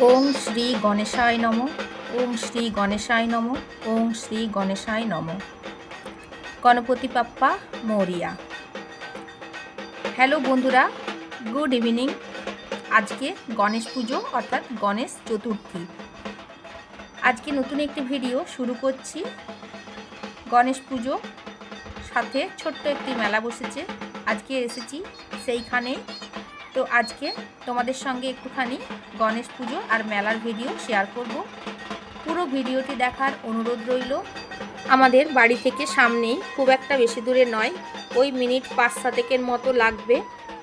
ওং শ্রী গণেশায় নম। ওং শ্রী গণেশায় নম। ওং শ্রী গণেশায় নম। গণপতি পাপ্পা মৌরিয়া। হ্যালো বন্ধুরা, গুড ইভিনিং। আজকে গণেশ পুজো অর্থাৎ গণেশ চতুর্থী। আজকে নতুন একটি ভিডিও শুরু করছি। গণেশ পুজো সাথে ছোট্ট একটি মেলা বসেছে। আজকে এসেছি সেইখানে তো আজকে তোমাদের সঙ্গে একটুখানি গণেশ পুজো আর মেলার ভিডিও শেয়ার করব। পুরো ভিডিওটি দেখার অনুরোধ রইল। আমাদের বাড়ি থেকে সামনেই খুব একটা বেশি দূরে নয়, ওই মিনিট পাঁচ সাতেকের মতো লাগবে।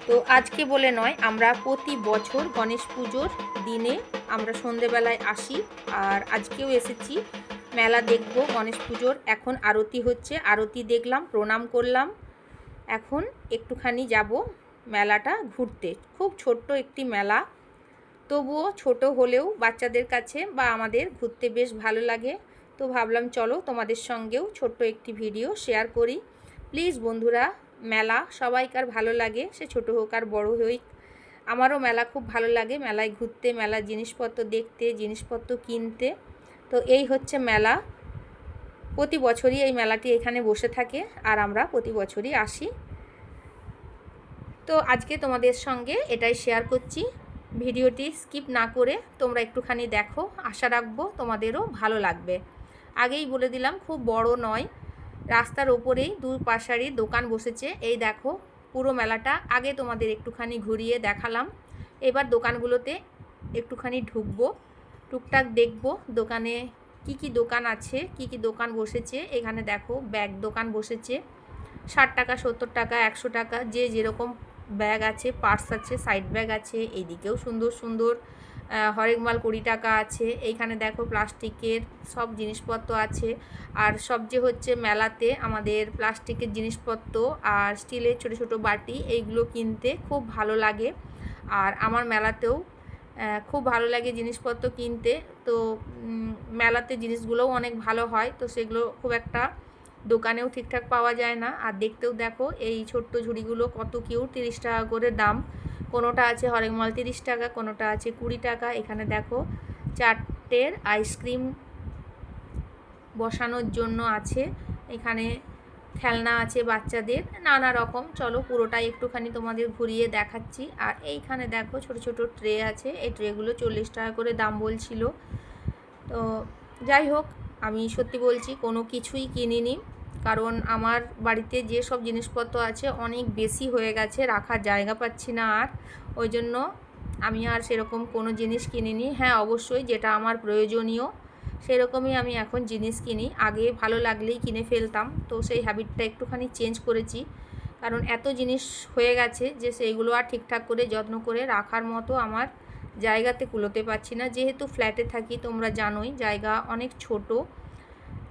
তো আজকে বলে নয়, আমরা প্রতি বছর গণেশ পুজোর দিনে আমরা সন্ধেবেলায় আসি আর আজকেও এসেছি। মেলা দেখব, গণেশ পুজোর এখন আরতি হচ্ছে, আরতি দেখলাম, প্রণাম করলাম। এখন একটুখানি যাব। মেলাটা ঘুরতে। খুব ছোট্ট একটি মেলা। তবুও ছোট হলেও বাচ্চাদের কাছে বা আমাদের ঘুরতে বেশ ভালো লাগে। তো ভাবলাম চলো তোমাদের সঙ্গেও ছোট্ট একটি ভিডিও শেয়ার করি। প্লিজ বন্ধুরা, মেলা সবাইকার ভালো লাগে, সে ছোট হোক আর বড় হোক। আমারও মেলা খুব ভালো লাগে, মেলায় ঘুরতে, মেলার জিনিসপত্র দেখতে, জিনিসপত্র কিনতে। তো এই হচ্ছে মেলা। প্রতি বছরই এই মেলাটি এখানে বসে থাকে আর আমরা প্রতি বছরই আসি। তো আজকে তোমাদের সঙ্গে এটাই শেয়ার করছি। ভিডিওটি স্কিপ না করে তোমরা একটুখানি দেখো, আশা রাখব তোমাদেরও ভালো লাগবে। আগেই বলে দিলাম, খুব বড় নয়, রাস্তার ওপরেই দু পাশারি দোকান বসেছে। এই দেখো, পুরো মেলাটা আগে তোমাদের একটুখানি ঘুরিয়ে দেখালাম। এবার দোকানগুলোতে একটুখানি ঢুকবো, টুকটাক দেখব দোকানে কি কি দোকান আছে, কি কি দোকান বসেছে। এখানে দেখো, ব্যাগ দোকান বসেছে, ষাট টাকা, সত্তর টাকা, একশো টাকা, যে যেরকম ব্যাগ আছে, পার্স আছে, সাইড ব্যাগ আছে এইদিকেও সুন্দর সুন্দর হরেক মাল কুড়ি টাকা আছে। এইখানে দেখো প্লাস্টিকের সব জিনিসপত্র আছে। আর সবচেয়ে হচ্ছে মেলাতে আমাদের প্লাস্টিকের জিনিসপত্র আর স্টিলের ছোট ছোট বাটি, এইগুলো কিনতে খুব ভালো লাগে। আর আমার মেলাতেও খুব ভালো লাগে জিনিসপত্র কিনতে। তো মেলাতে জিনিসগুলোও অনেক ভালো হয়। তো সেগুলো খুব একটা দোকানেও ঠিকঠাক পাওয়া যায় না। আর দেখতেও দেখো, এই ছোট্ট ঝুড়িগুলো কত কিউ তিরিশ টাকা করে দাম। কোনোটা আছে হরেকমাল তিরিশ টাকা, কোনোটা আছে কুড়ি টাকা। এখানে দেখো, চারটের আইসক্রিম বসানোর জন্য আছে। এখানে খেলনা আছে বাচ্চাদের, নানা রকম। চলো পুরোটাই একটুখানি তোমাদের ঘুরিয়ে দেখাচ্ছি। আর এইখানে দেখো, ছোট ছোট ট্রে আছে। এই ট্রেগুলো চল্লিশ টাকা করে দাম বলছিল। তো যাই হোক, আমি সত্যি বলছি, কোনো কিছুই কিনিনি। কারণ আমার বাড়িতে যে সব জিনিসপত্র আছে অনেক বেশি হয়ে গেছে, রাখার জায়গা পাচ্ছি না আর। ওই জন্য আমি আর সেরকম কোনো জিনিস কিনিনি। হ্যাঁ অবশ্যই যেটা আমার প্রয়োজনীয় সেরকমই আমি এখন জিনিস কিনি। আগে ভালো লাগলেই কিনে ফেলতাম, তো সেই হ্যাবিটটা একটুখানি চেঞ্জ করেছি। কারণ এত জিনিস হয়ে গেছে যে সেইগুলো আর ঠিকঠাক করে, যত্ন করে রাখার মতো আমার জায়গাতে কুলোতে পারছি না। যেহেতু ফ্ল্যাটে থাকি, তোমরা জানোই জায়গা অনেক ছোট।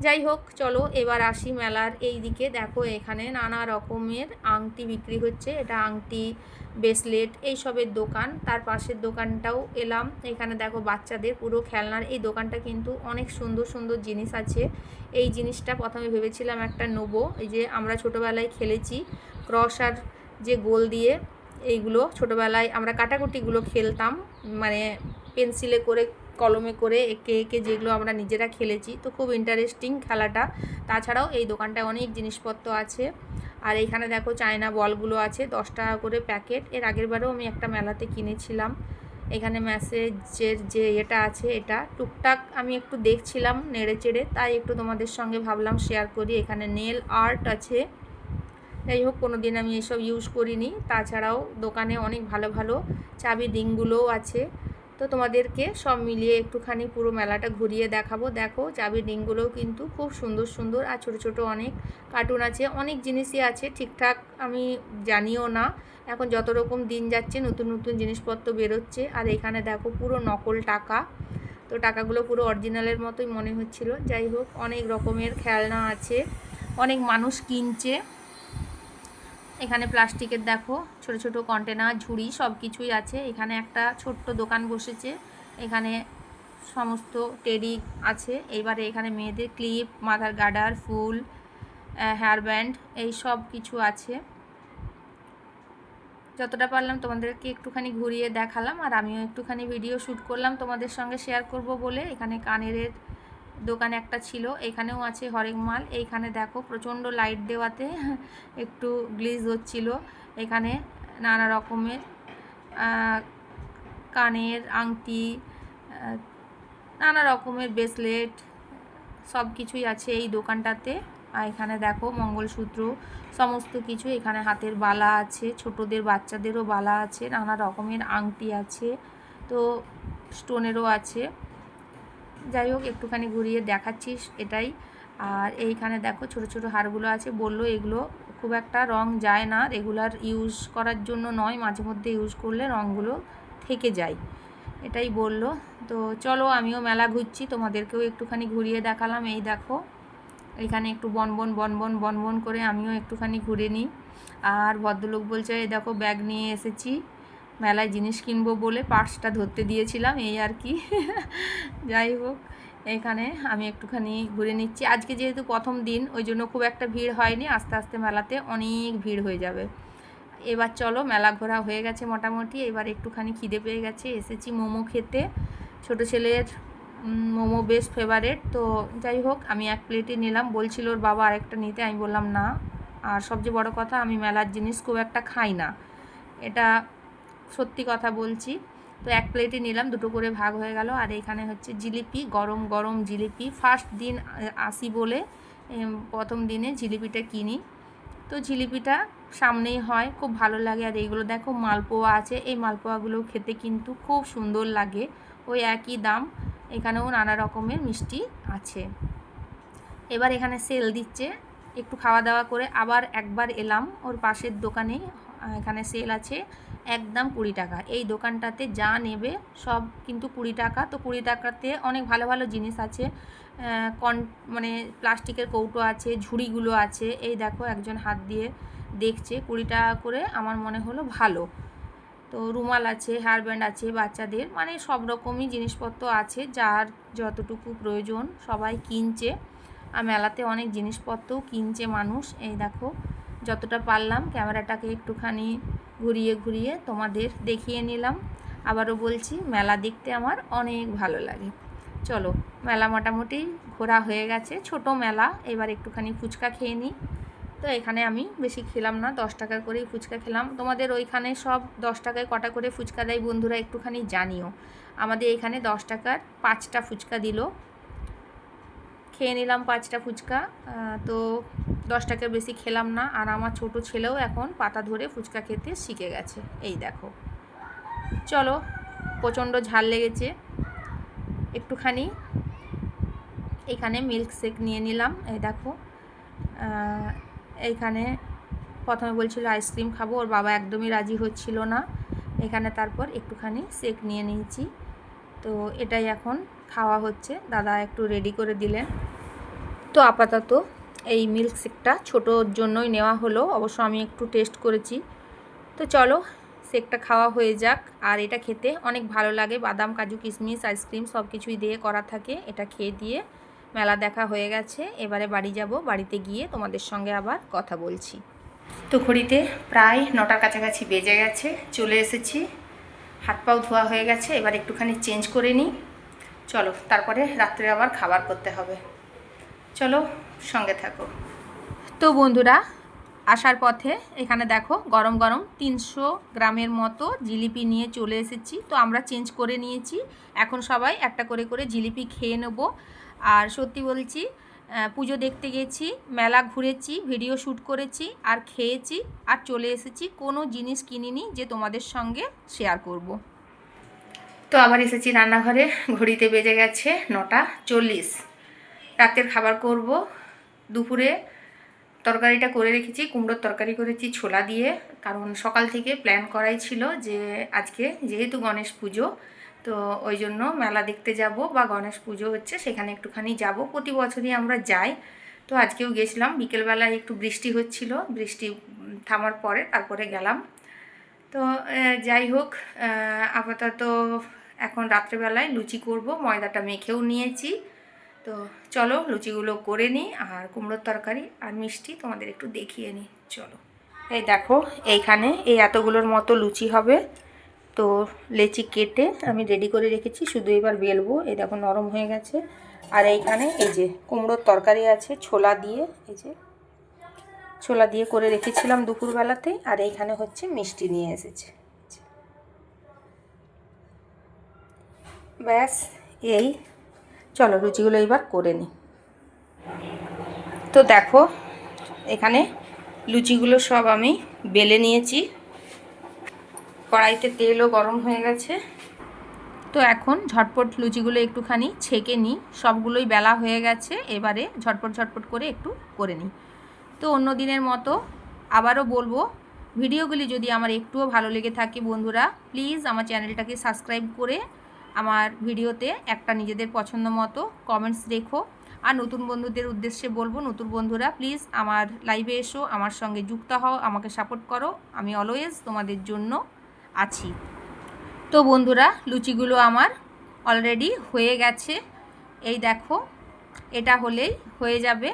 যাই হোক, চলো এবার আসি মেলার এই দিকে। দেখো, এখানে নানা রকমের আংটি বিক্রি হচ্ছে। এটা আংটি, ব্রেসলেট এইসবের দোকান। তার পাশের দোকানটাও এলাম। এখানে দেখো, বাচ্চাদের পুরো খেলনার এই দোকানটা কিন্তু অনেক সুন্দর সুন্দর জিনিস আছে। এই জিনিসটা প্রথমে ভেবেছিলাম একটা নেব। এই যে আমরা ছোটোবেলায় খেলেছি ক্রস আর যে গোল দিয়ে, এইগুলো ছোটোবেলায় আমরা কাটাকুটিগুলো খেলতাম। মানে পেন্সিলে করে কলমে করে এঁকে এঁকে যেগুলো আমরা নিজেরা খেলেছি। তো খুব ইন্টারেস্টিং খেলাটা। তাছাড়াও এই দোকানটায় অনেক জিনিসপত্র আছে। আর এইখানে দেখো চায়না বলগুলো আছে, দশ টাকা করে প্যাকেট। এর আগের বারেও আমি একটা মেলাতে কিনেছিলাম। এখানে ম্যাসেজের যে এটা আছে এটা, টুকটাক আমি একটু দেখছিলাম নেড়ে চেড়ে। তাই একটু তোমাদের সঙ্গে ভাবলাম শেয়ার করি। এখানে নেল আর্ট আছে। যাই হোক কোনো দিন আমি এসব ইউজ করিনি। তাছাড়াও দোকানে অনেক ভালো ভালো চাবি রিংগুলোও আছে। তো তোমাদেরকে সব মিলিয়ে একটুখানি পুরো মেলাটা ঘুরিয়ে দেখাবো। দেখো, চাবির রিংগুলোও কিন্তু খুব সুন্দর সুন্দর আর ছোটো ছোটো অনেক কার্টুন আছে। অনেক জিনিসই আছে, ঠিকঠাক আমি জানিও না। এখন যত রকম দিন যাচ্ছে, নতুন নতুন জিনিসপত্র বেরোচ্ছে। আর এখানে দেখো পুরো নকল টাকা। তো টাকাগুলো পুরো অরিজিনালের মতোই মনে হচ্ছিল। যাই হোক, অনেক রকমের খেলনা আছে, অনেক মানুষ কিনছে। এখানে প্লাস্টিকের দেখো, ছোট ছোট কন্টেনার ঝুড়ি সব কিছুই আছে। এখানে একটা ছোট্ট দোকান বসেছে। এখানে সমস্ত টেডি আছে। এইবারে এখানে মেয়েদের ক্লিপ মাথার গার্ডার ফুল হেয়ার ব্যান্ড এই সব কিছু আছে। যতটা পারলাম তোমাদেরকে একটুখানি ঘুরিয়ে দেখালাম, আর আমিও একটুখানি ভিডিও শ্যুট করলাম তোমাদের সঙ্গে শেয়ার করব বলে। এখানে কানের দোকান একটা ছিল, এখানেও আছে হরেক মাল। এইখানে দেখো প্রচণ্ড লাইট দেওয়াতে একটু গ্লিজ হচ্ছিল। এখানে নানা রকমের কানের, আংটি নানা রকমের ব্রেসলেট সব কিছুই আছে এই দোকানটাতে। আর এখানে দেখো মঙ্গলসূত্র, সমস্ত কিছু। এখানে হাতের বালা আছে, ছোটদের, বাচ্চাদেরও বালা আছে, নানা রকমের আংটি আছে। তো স্টোনেরও আছে। যাই হোক, একটুখানি ঘুরিয়ে দেখাচ্ছিস এটাই। আর এইখানে দেখো ছোট ছোট হারগুলো আছে, বলল এগুলো খুব একটা রং যায় না রেগুলার ইউজ করার জন্য নয়, মাঝে মধ্যে ইউজ করলে রঙগুলো থেকে যায়। এটাই বলল। তো চলো আমিও মেলা ঘুরছি, তোমাদেরকেও একটুখানি ঘুরিয়ে দেখালাম। এই দেখো, এখানে একটু বনবন বনবন বনবন করে আমিও একটুখানি ঘুরে নিই। আর ভদ্রলোক বলছে, এই দেখো ব্যাগ নিয়ে এসেছি। মেলায় জিনিস কিনবো বলে পার্সটা ধরতে দিয়েছিলাম, এই আর কি। যাই হোক, এখানে আমি একটুখানি ঘুরে নিচ্ছি। আজকে যেহেতু প্রথম দিন, ওই জন্য খুব একটা ভিড় হয়নি। আস্তে আস্তে মেলাতে অনেক ভিড় হয়ে যাবে। এবার চলো, মেলা ঘোরা হয়ে গেছে মোটামুটি। এবার একটুখানি খিদে পেয়ে গেছে। এসেছি মোমো খেতে। ছোট ছেলের মোমো বেশ ফেভারেট তো যাই হোক, আমি এক প্লেটই নিলাম। বলছিল ওর বাবা আরেকটা নিতে। আমি বললাম, না। আর সবচেয়ে বড় কথা, আমি মেলার জিনিস খুব একটা খাই না। এটা সত্যি কথা বলছি। তো এক প্লেটই নিলাম, দুটো করে ভাগ হয়ে গেল। আর এখানে হচ্ছে জিলিপি, গরম গরম জিলিপি। ফার্স্ট দিন আসি বলে প্রথম দিনে জিলিপিটা কিনি। তো জিলিপিটা সামনেই হয়, খুব ভালো লাগে। আর এইগুলো দেখো, মালপোয়া আছে। এই মালপোয়াগুলো খেতে কিন্তু খুব সুন্দর লাগে। ওই একই দাম। এখানেও নানা রকমের মিষ্টি আছে। এবার এখানে সেল দিচ্ছে। একটু খাওয়া দাওয়া করে আবার একবার এলাম ওর পাশের দোকানে এখানে সেল আছে, একদম কুড়ি টাকা। এই দোকানটাতে যা নেবে সব কিন্তু কুড়ি টাকা। তো কুড়ি টাকাতে অনেক ভালো ভালো জিনিস আছে। কন মানে প্লাস্টিকের কৌটো আছে, ঝুড়িগুলো আছে। এই দেখো একজন হাত দিয়ে দেখছে, কুড়ি টাকা করে আমার মনে হলো ভালো। তো রুমাল আছে হেয়ার ব্যান্ড আছে বাচ্চাদের মানে সব রকমই জিনিসপত্র আছে, যার যতটুকু প্রয়োজন সবাই কিনছে। আর মেলাতে অনেক জিনিসপত্রও কিনছে মানুষ। এই দেখো যতটা পারলাম ক্যামেরাটাকে একটুখানি ঘুরিয়ে ঘুরিয়ে তোমাদের দেখিয়ে নিলাম। আবারও বলছি, মেলা দেখতে আমার অনেক ভালো লাগে। চলো, মেলা মোটামুটি ঘোরা হয়ে গেছে। ছোট মেলা, এবার একটুখানি ফুচকা খেয়ে নিই। তো এখানে আমি বেশি খেলাম না, দশ টাকা করেই ফুচকা খেলাম। তোমাদের ওইখানে সব দশ টাকায় কটা করে ফুচকা দেয় বন্ধুরা একটুখানি জানিও। আমাদের এখানে দশ টাকার পাঁচটা ফুচকা দিল। খেয়ে নিলাম পাঁচটা ফুচকা তো দশ টাকার বেশি খেলাম না। আর আমার ছোট ছেলেও এখন পাতা ধরে ফুচকা খেতে শিখে গেছে। এই দেখো। চলো, প্রচণ্ড ঝাল লেগেছে। একটুখানি এখানে মিল্ক শেক নিয়ে নিলাম। এই দেখো এইখানে প্রথমে বলছিল আইসক্রিম খাব, ওর বাবা একদমই রাজি হচ্ছিল না। এখানে তারপর একটুখানি শেক নিয়ে নিয়েছি। তো এটাই এখন খাওয়া হচ্ছে। দাদা একটু রেডি করে দিলেন। তো আপাতত এই মিল্ক শেকটা ছোটোর জন্যই নেওয়া হলো। অবশ্য আমি একটু টেস্ট করেছি। তো চলো শেকটা খাওয়া হয়ে যাক। আর এটা খেতে অনেক ভালো লাগে। বাদাম, কাজু, কিশমিশ আইসক্রিম সব কিছুই দিয়ে করা থাকে। এটা খেয়ে দিয়ে মেলা দেখা হয়ে গেছে। এবারে বাড়ি যাব। বাড়িতে গিয়ে তোমাদের সঙ্গে আবার কথা বলছি। তো ঘড়িতে প্রায় নটার কাছাকাছি বেজে গেছে। চলে এসেছি। হাত পাও ধোয়া হয়ে গেছে। এবার একটুখানি চেঞ্জ করে নিই। চলো, তারপরে রাত্রে আবার খাবার করতে হবে। চলো সঙ্গে থাকো। তো বন্ধুরা, আসার পথে এখানে দেখো গরম গরম তিনশো গ্রামের মতো জিলিপি নিয়ে চলে এসেছি। তো আমরা চেঞ্জ করে নিয়েছি। এখন সবাই একটা করে করে জিলিপি খেয়ে নেব। আর সত্যি বলছি পুজো দেখতে গেছি, মেলা ঘুরেছি, ভিডিও শ্যুট করেছি, আর খেয়েছি, আর চলে এসেছি। কোনো জিনিস কিনিনি যে তোমাদের সঙ্গে শেয়ার করব। তো আবার এসেছি রান্নাঘরে, ঘড়িতে বেজে গেছে নটা চল্লিশ। রাতের খাবার করব। দুপুরে তরকারিটা করে রেখেছি, কুমড়োর তরকারি করেছি ছোলা দিয়ে। কারণ সকাল থেকে প্ল্যান করাই ছিল যে আজকে যেহেতু গণেশ পুজো, তো ওই জন্য মেলা দেখতে যাব বা গণেশ পুজো হচ্ছে সেখানে একটুখানি যাব। প্রতি বছরই আমরা যাই। তো আজকেও গেছিলাম, বিকেলবেলায় একটু বৃষ্টি হচ্ছিল, বৃষ্টি থামার পরে তারপরে গেলাম। তো যাই হোক আপাতত এখন রাত্রেবেলায় লুচি করব, ময়দাটা মেখেও নিয়েছি। তো চলো লুচিগুলো করে নিই আর কুমড়োর তরকারি আর মিষ্টি তোমাদের একটু দেখিয়ে নিই, চলো। এই দেখো, এইখানে এই এতগুলোর মতো লুচি হবে। তো লেচি কেটে আমি রেডি করে রেখেছি, শুধু এবার বেলবো। এই দেখো, নরম হয়ে গেছে। আর এইখানে এই যে কুমড়োর তরকারি আছে, ছোলা দিয়ে, এই যে ছোলা দিয়ে করে রেখেছিলাম দুপুরবেলাতে। আর এইখানে হচ্ছে মিষ্টি নিয়ে এসেছে। ব্যাস, এই চলো লুচিগুলো এবার করে নিই তো দেখো, এখানে লুচিগুলো সব আমি বেলে নিয়েছি। কড়াইতে তেলও গরম হয়ে গেছে। তো এখন ঝটপট লুচিগুলো একটুখানি ছেঁকে নিই সবগুলোই বেলা হয়ে গেছে, এবারে ঝটপট ঝটপট করে একটু করে নিই তো অন্য দিনের মতো আবারও বলব, ভিডিওগুলি যদি আমার একটুও ভালো লেগে থাকে বন্ধুরা, প্লিজ আমার চ্যানেলটাকে সাবস্ক্রাইব করে আমার ভিডিওতে একটা নিজেদের পছন্দ মতো কমেন্টস রেখো। আর নতুন বন্ধুদের উদ্দেশ্যে বলব, নতুন বন্ধুরা প্লিজ আমার লাইভে এসো, আমার সঙ্গে যুক্ত হও, আমাকে সাপোর্ট করো। আমি অলওয়েজ তোমাদের জন্য আছি। তো বন্ধুরা, লুচিগুলো আমার অলরেডি হয়ে গেছে। এই দেখো, এটা হলেই হয়ে যাবে।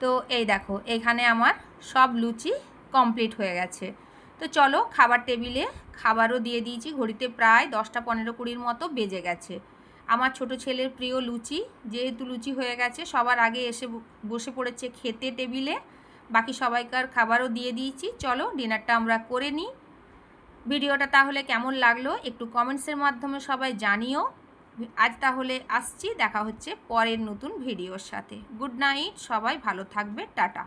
তো এই দেখো, এখানে আমার সব লুচি কমপ্লিট হয়ে গেছে। তো চলো, খাবার টেবিলে খাবারও দিয়ে দিয়েছি, ঘড়িতে প্রায় দশটা পনেরো কুড়ির মতো বেজে গেছে। আমার ছোট ছেলের প্রিয় লুচি, যেহেতু লুচি হয়ে গেছে, সবার আগে এসে বসে পড়েছে খেতে টেবিলে। বাকি সবাইকার খাবারও দিয়ে দিয়েছি। চলো, ডিনারটা আমরা করে নিই। ভিডিওটা তাহলে কেমন লাগল একটু কমেন্টসের মাধ্যমে সবাই জানিও। আজ তাহলে আসছি, দেখা হচ্ছে পরের নতুন ভিডিওর সাথে। গুড নাইট, সবাই ভালো থাকবে, টাটা।